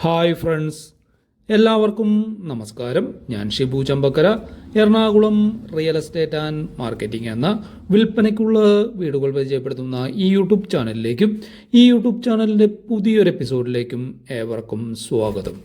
Hi friends. എല്ലാവർക്കും നമസ്കാരം. ഞാൻ Shibu Chambakkara. Ernakulam real estate and marketing എന്ന വിൽപ്പനയ്ക്കുള്ള വീടുകൾ പരിചയപ്പെടുത്തുന്ന ഈ യൂട്യൂബ് ചാനലിലേക്കും ഈ യൂട്യൂബ് ചാനലിന്റെ പുതിയൊരു എപ്പിസോഡിലേക്കും ഏവർക്കും സ്വാഗതം.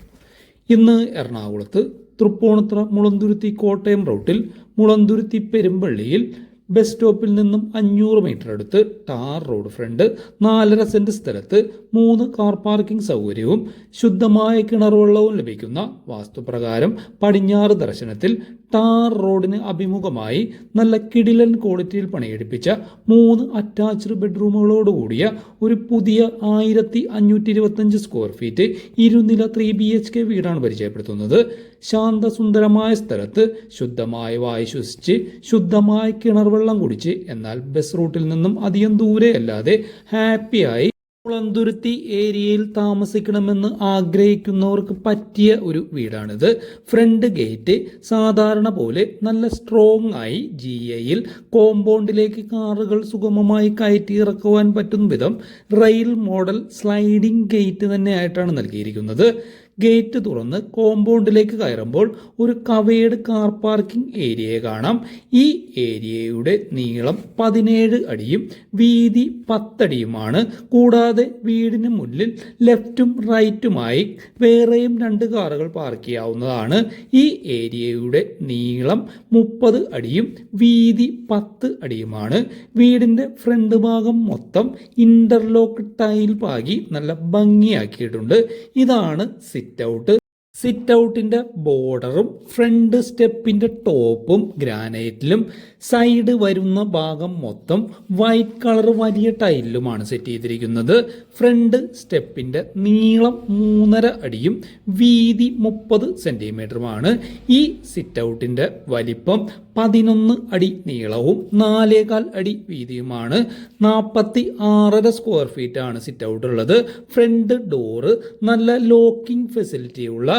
ഇന്ന് എറണാകുളത്ത് തൃപ്പൂണിത്ര മുളന്തുരുത്തി കോട്ടയം റൂട്ടിൽ മുളന്തുരുത്തി പെരുമ്പള്ളിയിൽ ബസ് സ്റ്റോപ്പിൽ നിന്നും അഞ്ഞൂറ് മീറ്റർ അടുത്ത് ടാർ റോഡ് ഫ്രണ്ട് നാലര സെന്റ് സ്ഥലത്ത് മൂന്ന് കാർ പാർക്കിംഗ് സൗകര്യവും ശുദ്ധമായ കിണർ വെള്ളവും ലഭിക്കുന്ന വാസ്തുപ്രകാരം പടിഞ്ഞാറ് ദർശനത്തിൽ ടാർ റോഡിന് അഭിമുഖമായി നല്ല കിടിലൻ ക്വാളിറ്റിയിൽ പണിയെടുപ്പിച്ച മൂന്ന് അറ്റാച്ച്ഡ് ബെഡ്റൂമുകളോടുകൂടിയ ഒരു പുതിയ ആയിരത്തി അഞ്ഞൂറ്റി ഇരുപത്തഞ്ച് സ്ക്വയർ ഫീറ്റ് ഇരുനില ത്രീ ബി എച്ച് കെ വീടാണ് പരിചയപ്പെടുത്തുന്നത്. ശാന്തസുന്ദരമായ സ്ഥലത്ത് ശുദ്ധമായ വായു ശ്വസിച്ച് ശുദ്ധമായ കിണർ വെള്ളം കുടിച്ച് എന്നാൽ ബസ് റൂട്ടിൽ നിന്നും അധികം ദൂരെ അല്ലാതെ ഹാപ്പിയായി കുളന്തുരുത്തി ഏരിയയിൽ താമസിക്കണമെന്ന് ആഗ്രഹിക്കുന്നവർക്ക് പറ്റിയ ഒരു വീടാണിത്. ഫ്രണ്ട് ഗേറ്റ് സാധാരണ പോലെ നല്ല സ്ട്രോങ് ആയി ജി എയിൽ കോമ്പൗണ്ടിലേക്ക് കാറുകൾ സുഗമമായി കയറ്റി ഇറക്കുവാൻ പറ്റുന്ന വിധം റെയിൽ മോഡൽ സ്ലൈഡിംഗ് ഗേറ്റ് തന്നെയായിട്ടാണ് നൽകിയിരിക്കുന്നത്. ഗേറ്റ് തുറന്ന് കോമ്പൗണ്ടിലേക്ക് കയറുമ്പോൾ ഒരു കവേഡ് കാർ പാർക്കിംഗ് ഏരിയ കാണാം. ഈ ഏരിയയുടെ നീളം പതിനേഴ് അടിയും വീതി പത്തടിയുമാണ്. കൂടാതെ വീടിന് മുന്നിൽ ലെഫ്റ്റും റൈറ്റുമായി വേറെയും രണ്ട് കാറുകൾ പാർക്ക് ചെയ്യാവുന്നതാണ്. ഈ ഏരിയയുടെ നീളം മുപ്പത് അടിയും വീതി പത്ത് അടിയുമാണ്. വീടിന്റെ ഫ്രണ്ട് ഭാഗം മൊത്തം ഇന്റർലോക്ക് ടൈൽ പാകി നല്ല ഭംഗിയാക്കിയിട്ടുണ്ട്. ഇതാണ് സിറ്റ് ഔട്ട് സിറ്റ് ഔട്ടിന്റെ ബോർഡറും ഫ്രണ്ട് സ്റ്റെപ്പിന്റെ ടോപ്പും ഗ്രാനൈറ്റിലും സൈഡ് വരുന്ന ഭാഗം മൊത്തം വൈറ്റ് കളർ വലിയ ടൈലിലുമാണ് സെറ്റ് ചെയ്തിരിക്കുന്നത്. ഫ്രണ്ട് സ്റ്റെപ്പിന്റെ നീളം മൂന്നര അടിയും വീതി മുപ്പത് സെന്റിമീറ്ററുമാണ്. ഈ സിറ്റ് ഔട്ടിന്റെ വലിപ്പം പതിനൊന്ന് അടി നീളവും നാലേകാൽ അടി വീതിയുമാണ്. നാൽപ്പത്തി ആറര സ്ക്വയർ ഫീറ്റ് ആണ് സിറ്റ് ഔട്ട് ഉള്ളത് ഫ്രണ്ട് ഡോറ് നല്ല ലോക്കിംഗ് ഫെസിലിറ്റിയുള്ള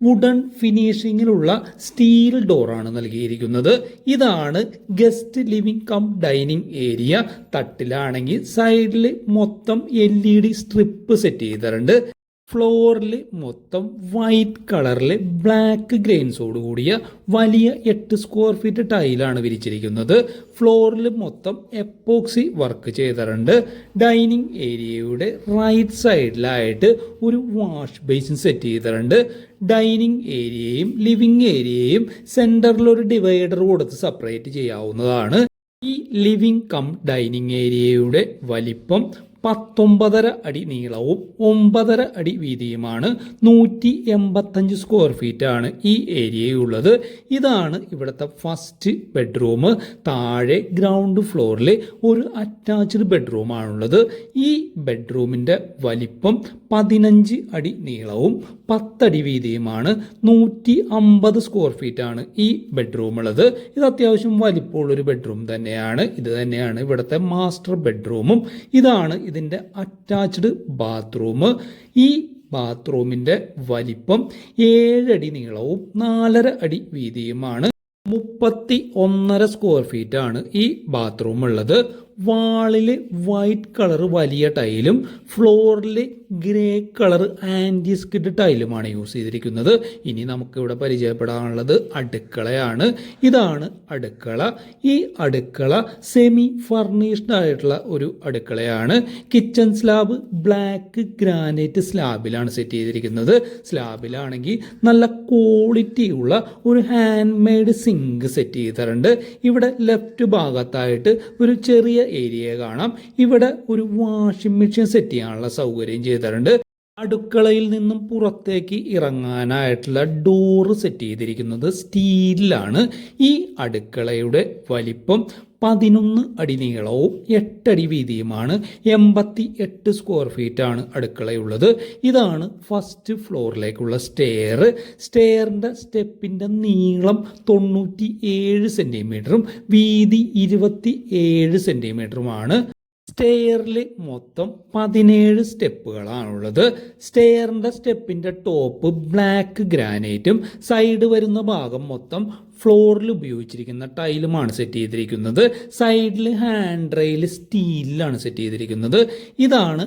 വുഡൺ ഫിനിഷിങ്ങിലുള്ള സ്റ്റീൽ ഡോറാണ് നൽകിയിരിക്കുന്നത്. ഇതാണ് guest living cum dining area തട്ടിലാണെങ്കിൽ സൈഡിൽ മൊത്തം L E D strip set ചെയ്തിട്ടുണ്ട്. ഫ്ലോറിൽ മൊത്തം വൈറ്റ് കളറിൽ ബ്ലാക്ക് ഗ്രെയിൻസോട് കൂടിയ വലിയ എട്ട് സ്ക്വയർ ഫീറ്റ് ടൈലാണ് വിരിച്ചിരിക്കുന്നത്. ഫ്ലോറിൽ മൊത്തം എപ്പോക്സി വർക്ക് ചെയ്തിട്ടുണ്ട്. ഡൈനിങ് ഏരിയയുടെ റൈറ്റ് സൈഡിലായിട്ട് ഒരു വാഷ് ബേസിൻ സെറ്റ് ചെയ്തിട്ടുണ്ട്. ഡൈനിങ് ഏരിയയും ലിവിങ് ഏരിയയും സെന്ററിൽ ഒരു ഡിവൈഡർ കൊടുത്ത് സെപ്പറേറ്റ് ചെയ്യാവുന്നതാണ്. ഈ ലിവിങ് കം ഡൈനിങ് ഏരിയയുടെ വലിപ്പം പത്തൊമ്പതര അടി നീളവും ഒമ്പതര അടി വീതിയുമാണ് നൂറ്റി എൺപത്തഞ്ച് സ്ക്വയർ ഫീറ്റ് ആണ് ഈ ഏരിയയുള്ളത് ഇതാണ് ഇവിടുത്തെ ഫസ്റ്റ് ബെഡ്റൂം താഴെ ഗ്രൗണ്ട് ഫ്ലോറിൽ ഒരു അറ്റാച്ച്ഡ് ബെഡ്റൂമാണുള്ളത് ഈ ബെഡ്റൂമിന്റെ വലിപ്പം പതിനഞ്ച് അടി നീളവും പത്തടി വീതിയുമാണ് നൂറ്റി അമ്പത് സ്ക്വയർ ഫീറ്റ് ആണ് ഈ ബെഡ്റൂം ഉള്ളത്. ഇത് അത്യാവശ്യം വലിപ്പമുള്ളൊരു ബെഡ്റൂം തന്നെയാണ്. ഇത് തന്നെയാണ് ഇവിടുത്തെ മാസ്റ്റർ ബെഡ്റൂമും ഇതാണ് ഇതിന്റെ അറ്റാച്ച്ഡ് ബാത്റൂം ഈ ബാത്റൂമിന്റെ വലിപ്പം ഏഴടി നീളവും നാലര അടി വീതിയുമാണ്. മുപ്പത്തി ഒന്നര സ്ക്വയർ ഫീറ്റ് ആണ് ഈ ബാത്റൂം ഉള്ളത്. വാളിൽ വൈറ്റ് കളർ വലിയ ടൈലും ഫ്ലോറിൽ ഗ്രേ കളർ ആൻഡി സ്കിഡ് ടൈലുമാണ് യൂസ് ചെയ്തിരിക്കുന്നത്. ഇനി നമുക്കിവിടെ പരിചയപ്പെടാനുള്ളത് അടുക്കളയാണ്. ഇതാണ് അടുക്കള. ഈ അടുക്കള സെമി ഫർണിഷ്ഡ് ആയിട്ടുള്ള ഒരു അടുക്കളയാണ്. കിച്ചൺ സ്ലാബ് ബ്ലാക്ക് ഗ്രാനൈറ്റ് സ്ലാബിലാണ് സെറ്റ് ചെയ്തിരിക്കുന്നത്. സ്ലാബിലാണെങ്കിൽ നല്ല ക്വാളിറ്റി ഉള്ള ഒരു ഹാൻഡ് മെയ്ഡ് സിങ്ക് സെറ്റ് ചെയ്തിട്ടുണ്ട്. ഇവിടെ ലെഫ്റ്റ് ഭാഗത്തായിട്ട് ഒരു ചെറിയ ഏരിയ കാണാം. ഇവിടെ ഒരു വാഷിംഗ് മെഷീൻ സെറ്റ് ചെയ്യാനുള്ള സൗകര്യം ചെയ്തിട്ടുണ്ട്. അടുക്കളയിൽ നിന്നും പുറത്തേക്ക് ഇറങ്ങാനായിട്ടുള്ള ഡോറ് സെറ്റ് ചെയ്തിരിക്കുന്നത് സ്റ്റീലിലാണ്. ഈ അടുക്കളയുടെ വലിപ്പം പതിനൊന്ന് അടി നീളവും എട്ടടി വീതിയുമാണ്. എൺപത്തി എട്ട് സ്ക്വയർ ഫീറ്റ് ആണ് അടുക്കളയുള്ളത്. ഇതാണ് ഫസ്റ്റ് ഫ്ലോറിലേക്കുള്ള സ്റ്റെയർ സ്റ്റെയറിന്റെ സ്റ്റെപ്പിന്റെ നീളം തൊണ്ണൂറ്റി ഏഴ് സെന്റിമീറ്ററും വീതി ഇരുപത്തി ഏഴ് സെന്റിമീറ്ററുമാണ് സ്റ്റെയറിൽ മൊത്തം പതിനേഴ് സ്റ്റെപ്പുകളാണുള്ളത്. സ്റ്റെയറിന്റെ സ്റ്റെപ്പിന്റെ ടോപ്പ് ബ്ലാക്ക് ഗ്രാനൈറ്റും സൈഡ് വരുന്ന ഭാഗം മൊത്തം ഫ്ലോറിൽ ഉപയോഗിച്ചിരിക്കുന്ന ടൈലുമാണ് സെറ്റ് ചെയ്തിരിക്കുന്നത്. സൈഡിൽ ഹാൻഡ് റെയിൽ സ്റ്റീലിലാണ് സെറ്റ് ചെയ്തിരിക്കുന്നത്. ഇതാണ്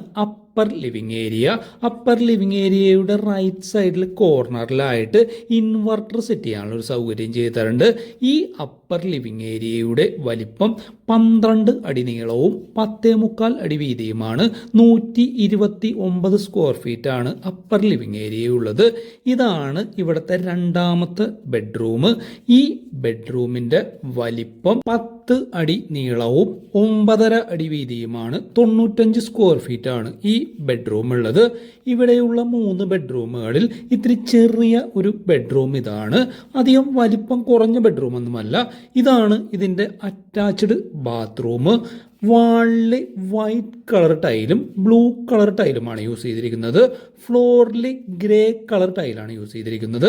upper living area upper living ഏരിയയുടെ റൈറ്റ് സൈഡിൽ കോർണറിലായിട്ട് ഇൻവെർട്ടർ സെറ്റ് ചെയ്യാനുള്ള ഒരു സൗകര്യം ചെയ്തിട്ടുണ്ട്. ഈ അപ്പർ ലിവിങ് ഏരിയയുടെ വലിപ്പം പന്ത്രണ്ട് അടി നീളവും പത്തേ മുക്കാൽ അടി വീതിയുമാണ്. നൂറ്റി ഇരുപത്തി ഒമ്പത് സ്ക്വയർ ഫീറ്റ് ആണ് അപ്പർ ലിവിങ് ഏരിയ ഉള്ളത്. ഇതാണ് ഇവിടുത്തെ രണ്ടാമത്തെ ബെഡ്റൂം ഈ ബെഡ്റൂമിന്റെ വലിപ്പം പത്ത് അടി നീളവും ഒമ്പതര അടി വീതിയുമാണ് തൊണ്ണൂറ്റഞ്ച് സ്ക്വയർ ഫീറ്റ് ആണ് ഈ ബെഡ്റൂം ഉള്ളത്. ഇവിടെയുള്ള മൂന്ന് ബെഡ്റൂമുകളിൽ ഇത്തിരി ചെറിയ ഒരു ബെഡ്റൂം ഇതാണ്. അധികം വലിപ്പം കുറഞ്ഞ ബെഡ്റൂം ഒന്നുമല്ല. ഇതാണ് ഇതിന്റെ അറ്റാച്ച്ഡ് ബാത്റൂം വാളിൽ വൈറ്റ് കളർ ടൈലും ബ്ലൂ കളർ ടൈലുമാണ് യൂസ് ചെയ്തിരിക്കുന്നത്. ഫ്ലോറിൽ ഗ്രേ കളർ ടൈലാണ് യൂസ് ചെയ്തിരിക്കുന്നത്.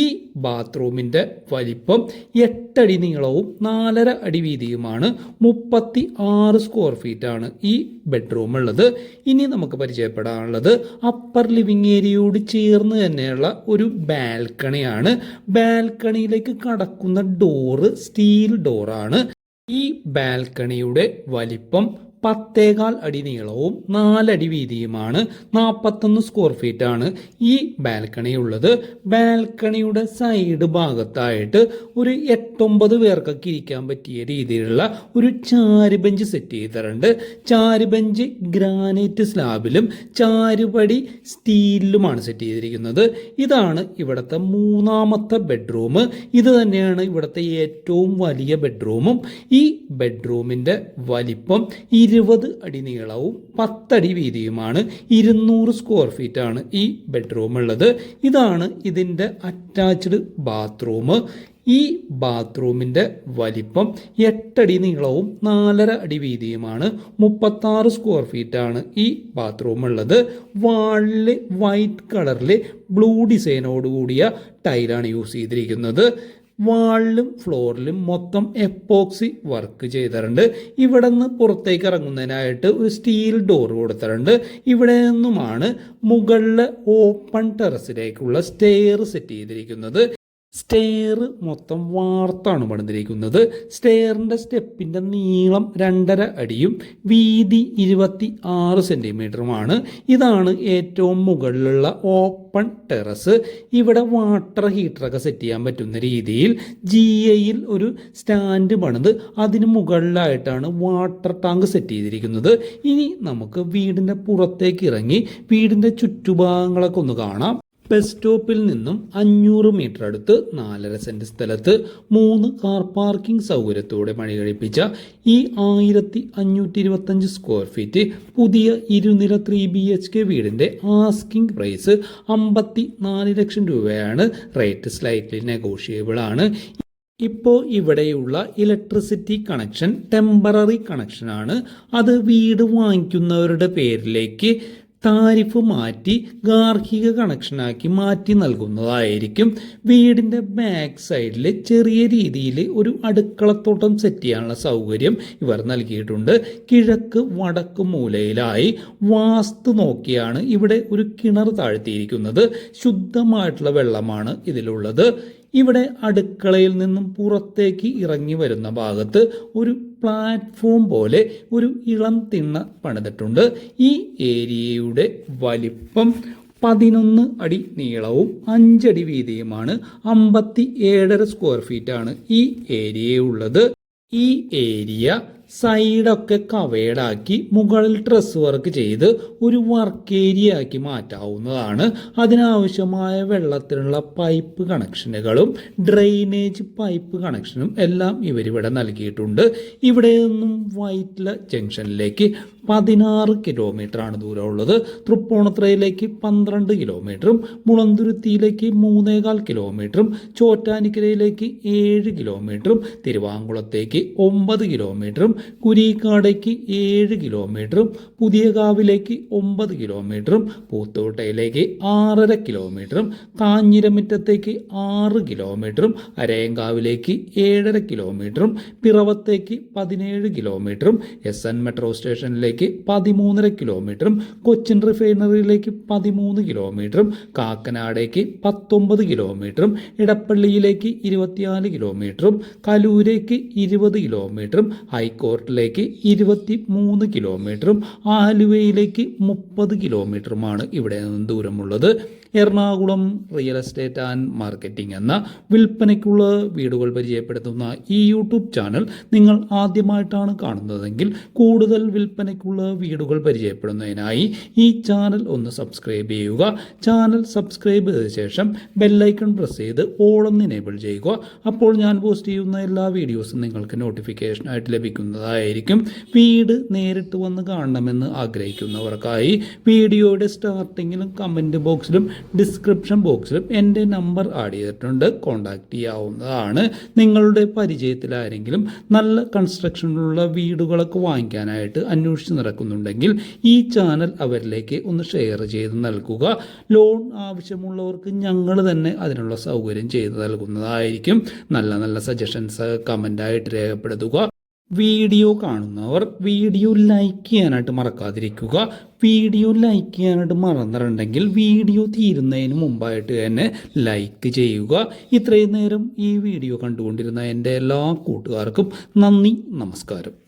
ഈ ബാത്റൂമിന്റെ വലിപ്പം എട്ടടി നീളവും നാലര അടി വീതിയുമാണ്. മുപ്പത്തി ആറ് സ്ക്വയർ ഫീറ്റ് ആണ് ഈ ബെഡ്റൂം ഉള്ളത്. ഇനി നമുക്ക് പരിചയപ്പെടാനുള്ളത് അപ്പർ ലിവിങ് ഏരിയയോട് ചേർന്ന് തന്നെയുള്ള ഒരു ബാൽക്കണിയാണ് ബാൽക്കണിയിലേക്ക് കടക്കുന്ന ഡോറ് സ്റ്റീൽ ഡോറാണ് ഈ ബാൽക്കണിയുടെ വലിപ്പം പത്തേകാൽ അടി നീളവും നാലടി വീതിയുമാണ്. നാൽപ്പത്തൊന്ന് സ്ക്വയർ ഫീറ്റ് ആണ് ഈ ബാൽക്കണി ഉള്ളത് ബാൽക്കണിയുടെ സൈഡ് ഭാഗത്തായിട്ട് ഒരു എട്ടൊമ്പത് പേർക്കൊക്കെ ഇരിക്കാൻ പറ്റിയ രീതിയിലുള്ള ഒരു ചാര് ബെഞ്ച് സെറ്റ് ചെയ്തിട്ടുണ്ട്. ചാര് ബെഞ്ച് ഗ്രാനൈറ്റ് സ്ലാബിലും ചാരുപടി സ്റ്റീലിലുമാണ് സെറ്റ് ചെയ്തിരിക്കുന്നത്. ഇതാണ് ഇവിടുത്തെ മൂന്നാമത്തെ ബെഡ്റൂം. ഇത് തന്നെയാണ് ഇവിടുത്തെ ഏറ്റവും വലിയ ബെഡ്റൂമും. ഈ ബെഡ്റൂമിന്റെ വലിപ്പം ഇരുപത് അടി നീളവും പത്തടി വീതിയുമാണ്. ഇരുന്നൂറ് സ്ക്വയർ ഫീറ്റ് ആണ് ഈ ബെഡ്റൂം ഉള്ളത്. ഇതാണ് ഇതിന്റെ അറ്റാച്ച്ഡ് ബാത്റൂം ഈ ബാത്റൂമിന്റെ വലിപ്പം എട്ടടി നീളവും നാലര അടി വീതിയുമാണ്. മുപ്പത്താറ് സ്ക്വയർ ഫീറ്റ് ആണ് ഈ ബാത്റൂം ഉള്ളത്. വാളിൽ വൈറ്റ് കളറിൽ ബ്ലൂ ഡിസൈനോട് കൂടിയ ടൈലാണ് യൂസ് ചെയ്തിരിക്കുന്നത്. വാളിലും ഫ്ലോറിലും മൊത്തം എപ്പോക്സി വർക്ക് ചെയ്തിട്ടുണ്ട്. ഇവിടെ നിന്ന് പുറത്തേക്ക് ഇറങ്ങുന്നതിനായിട്ട് ഒരു സ്റ്റീൽ ഡോർ കൊടുത്തിട്ടുണ്ട്. ഇവിടെ നിന്നുമാണ് മുകളിലെ ഓപ്പൺ ടെറസിലേക്കുള്ള സ്റ്റെയർ സെറ്റ് ചെയ്തിരിക്കുന്നത്. സ്റ്റെയർ മൊത്തം വാർത്താണ് പണിതിരിക്കുന്നത്. സ്റ്റെയറിന്റെ സ്റ്റെപ്പിന്റെ നീളം രണ്ടര അടിയും വീതി ഇരുപത്തി ആറ് സെന്റിമീറ്ററുമാണ് ഇതാണ് ഏറ്റവും മുകളിലുള്ള ഓപ്പൺ ടെറസ്. ഇവിടെ വാട്ടർ ഹീറ്ററൊക്കെ സെറ്റ് ചെയ്യാൻ പറ്റുന്ന രീതിയിൽ ജി എയിൽ ഒരു സ്റ്റാൻഡ് പണിത് അതിന് മുകളിലായിട്ടാണ് വാട്ടർ ടാങ്ക് സെറ്റ് ചെയ്തിരിക്കുന്നത്. ഇനി നമുക്ക് വീടിന്റെ പുറത്തേക്ക് ഇറങ്ങി വീടിന്റെ ചുറ്റുഭാഗങ്ങളൊക്കെ ഒന്ന് കാണാം. ബസ് സ്റ്റോപ്പിൽ നിന്നും അഞ്ഞൂറ് മീറ്റർ അടുത്ത് നാലര സെന്റ് സ്ഥലത്ത് മൂന്ന് കാർ പാർക്കിംഗ് സൗകര്യത്തോടെ പണി കഴിപ്പിച്ച ഈ ആയിരത്തി അഞ്ഞൂറ്റി ഇരുപത്തഞ്ച് സ്ക്വയർ ഫീറ്റ് പുതിയ ഇരുനില ത്രീ ബി എച്ച് കെ വീടിന്റെ ആസ്കിംഗ് പ്രൈസ് അമ്പത്തി നാല് ലക്ഷം രൂപയാണ്. റേറ്റ് സ്ലൈറ്റ്ലി നെഗോഷിയബിൾ ആണ്. ഇപ്പോൾ ഇവിടെയുള്ള ഇലക്ട്രിസിറ്റി കണക്ഷൻ ടെമ്പററി കണക്ഷനാണ് അത് വീട് വാങ്ങിക്കുന്നവരുടെ പേരിലേക്ക് താരിഫ് മാറ്റി ഗാർഹിക കണക്ഷനാക്കി മാറ്റി നൽകുന്നതായിരിക്കും. വീടിന്റെ ബാക്ക് സൈഡിൽ ചെറിയ രീതിയിൽ ഒരു അടുക്കളത്തോട്ടം സെറ്റ് ചെയ്യാനുള്ള സൗകര്യം ഇവർ നൽകിയിട്ടുണ്ട്. കിഴക്ക് വടക്ക് മൂലയിലായി വാസ്തു നോക്കിയാണ് ഇവിടെ ഒരു കിണർ താഴ്ത്തിയിരിക്കുന്നത്. ശുദ്ധമായിട്ടുള്ള വെള്ളമാണ് ഇതിലുള്ളത്. ഇവിടെ അടുക്കളയിൽ നിന്നും പുറത്തേക്ക് ഇറങ്ങി വരുന്ന ഭാഗത്ത് ഒരു പ്ലാറ്റ്ഫോം പോലെ ഒരു ഇളം തിണ്ണ പണിതിട്ടുണ്ട്. ഈ ഏരിയയുടെ വലിപ്പം പതിനൊന്ന് അടി നീളവും അഞ്ചടി വീതിയുമാണ്. അമ്പത്തി ഏഴര സ്ക്വയർ ഫീറ്റാണ് ഈ ഏരിയ ഉള്ളത് ഈ ഏരിയ സൈഡൊക്കെ കവേഡാക്കി മുകളിൽ ഡ്രസ് വർക്ക് ചെയ്ത് ഒരു വർക്ക് ഏരിയ ആക്കി മാറ്റാവുന്നതാണ്. അതിനാവശ്യമായ വെള്ളത്തിനുള്ള പൈപ്പ് കണക്ഷനുകളും ഡ്രെയിനേജ് പൈപ്പ് കണക്ഷനും എല്ലാം ഇവരിവിടെ നൽകിയിട്ടുണ്ട്. ഇവിടെ നിന്നും വൈറ്റ്ല ജംഗ്ഷനിലേക്ക് പതിനാറ് കിലോമീറ്ററാണ് ദൂരമുള്ളത്. തൃപ്പൂണിത്തുറയിലേക്ക് പന്ത്രണ്ട് കിലോമീറ്ററും മുളന്തുരുത്തിയിലേക്ക് മൂന്നേകാൽ കിലോമീറ്ററും ചോറ്റാനിക്കരയിലേക്ക് ഏഴ് കിലോമീറ്ററും തിരുവാങ്കുളത്തേക്ക് ഒമ്പത് കിലോമീറ്ററും കുരിക്കാടേക്ക് ഏഴ് കിലോമീറ്ററും പുതിയകാവിലേക്ക് ഒമ്പത് കിലോമീറ്ററും പൂത്തോട്ടയിലേക്ക് ആറര കിലോമീറ്ററും കാഞ്ഞിരമിറ്റത്തേക്ക് ആറ് കിലോമീറ്ററും അരയങ്കാവിലേക്ക് ഏഴര കിലോമീറ്ററും പിറവത്തേക്ക് പതിനേഴ് കിലോമീറ്ററും എസ് എൻ മെട്രോ സ്റ്റേഷനിലേക്ക് പതിമൂന്നര കിലോമീറ്ററും കൊച്ചിൻ റിഫൈനറിയിലേക്ക് പതിമൂന്ന് കിലോമീറ്ററും കാക്കനാടേക്ക് പത്തൊമ്പത് കിലോമീറ്ററും ഇടപ്പള്ളിയിലേക്ക് ഇരുപത്തിനാല് കിലോമീറ്ററും കലൂരേക്ക് ഇരുപത് കിലോമീറ്ററും ഹൈക്കോർട്ടിലേക്ക് ഇരുപത്തി മൂന്ന് കിലോമീറ്ററും ആലുവയിലേക്ക് മുപ്പത് കിലോമീറ്ററുമാണ് ഇവിടെ നിന്ന് ദൂരമുള്ളത്. Ernakulam real estate and marketing എന്ന വിൽപ്പനയ്ക്കുള്ള വീടുകൾ പരിചയപ്പെടുത്തുന്ന ഈ യൂട്യൂബ് ചാനൽ നിങ്ങൾ ആദ്യമായിട്ടാണ് കാണുന്നതെങ്കിൽ കൂടുതൽ വിൽപ്പനയ്ക്കുള്ള വീടുകൾ പരിചയപ്പെടുന്നതിനായി ഈ ചാനൽ ഒന്ന് സബ്സ്ക്രൈബ് ചെയ്യുക. ചാനൽ സബ്സ്ക്രൈബ് ചെയ്ത ശേഷം ബെല്ലൈക്കൺ പ്രസ് ചെയ്ത് ഓളം എനേബിൾ ചെയ്യുക. അപ്പോൾ ഞാൻ പോസ്റ്റ് ചെയ്യുന്ന എല്ലാ വീഡിയോസും നിങ്ങൾക്ക് നോട്ടിഫിക്കേഷനായിട്ട് ലഭിക്കുന്നതായിരിക്കും വീട് നേരിട്ട് വന്ന് കാണണമെന്ന് ആഗ്രഹിക്കുന്നവർക്കായി വീഡിയോയുടെ സ്റ്റാർട്ടിങ്ങിലും കമന്റ് ബോക്സിലും ഡിസ്ക്രിപ്ഷൻ ബോക്സിലും എന്റെ നമ്പർ ആഡ് ചെയ്തിട്ടുണ്ട്. കോൺടാക്റ്റ് ചെയ്യാവുന്നതാണ്. നിങ്ങളുടെ പരിചയത്തിൽ ആരെങ്കിലും നല്ല കൺസ്ട്രക്ഷനുള്ള വീടുകളൊക്കെ വാങ്ങിക്കാനായിട്ട് അന്വേഷിച്ച് നടക്കുന്നുണ്ടെങ്കിൽ ഈ ചാനൽ അവരിലേക്ക് ഒന്ന് ഷെയർ ചെയ്ത് നൽകുക. ലോൺ ആവശ്യമുള്ളവർക്ക് ഞങ്ങൾ തന്നെ അതിനുള്ള സൗകര്യം ചെയ്തു നൽകുന്നതായിരിക്കും. നല്ല നല്ല സജഷൻസ് കമന്റായിട്ട് രേഖപ്പെടുത്തുക. വീഡിയോ കാണുന്നവർ വീഡിയോ ലൈക്ക് ചെയ്യാനായിട്ട് മറക്കാതിരിക്കുക. വീഡിയോ ലൈക്ക് ചെയ്യാനായിട്ട് മറന്നിട്ടുണ്ടെങ്കിൽ വീഡിയോ തീരുന്നതിന് മുമ്പായിട്ട് തന്നെ ലൈക്ക് ചെയ്യുക. ഇത്രയും നേരം ഈ വീഡിയോ കണ്ടുകൊണ്ടിരുന്ന എന്റെ എല്ലാ കൂട്ടുകാർക്കും നന്ദി നമസ്കാരം.